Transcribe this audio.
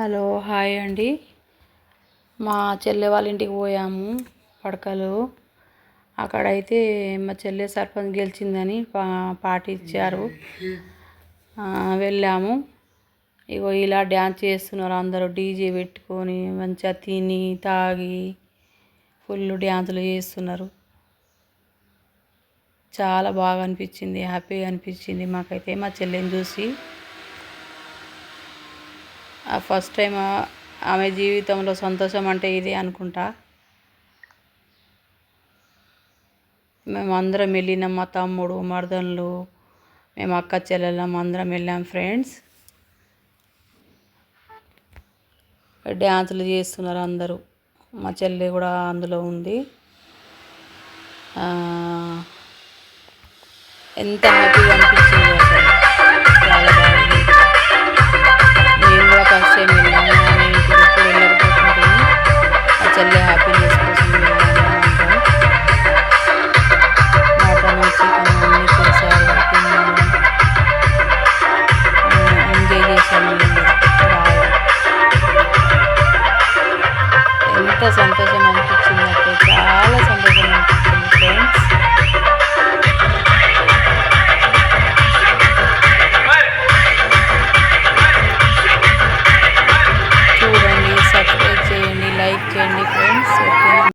Hello hi అండి. మా చెల్లె వాళ్ళ ఇంటికి పోయాము పడకలు. అక్కడైతే మా చెల్లె సర్పంచ్ గెలిచిందని పా పార్టీ ఇచ్చారు. వెళ్ళాము. ఇగో ఇలా డ్యాన్స్ చేస్తున్నారు అందరూ డీజే పెట్టుకొని మంచిగా తిని తాగి ఫుల్ డ్యాన్సులు చేస్తున్నారు. చాలా బాగా అనిపించింది హ్యాపీగా అనిపించింది మాకైతే మా చెల్లెని చూసి. ఫస్ట్ టైం ఆమె జీవితంలో సంతోషం అంటే ఇదే అనుకుంటా. మేము అందరం వెళ్ళినాం మా తమ్ముడు మర్దన్లు మేము అక్క చెల్లెళ్ళం అందరం వెళ్ళాం ఫ్రెండ్స్. డ్యాన్సులు చేస్తున్నారు అందరూ. మా చెల్లి కూడా అందులో ఉంది. ఎంత హ్యాపీగా అనిపించింది. ఆ హ్యాపీనెస్ కోసం మటన్ చికెన్ అన్నీ చేశారు ఎంజాయ్ చేశాము బాగా ఎంత సంతోషం అనిపించింది.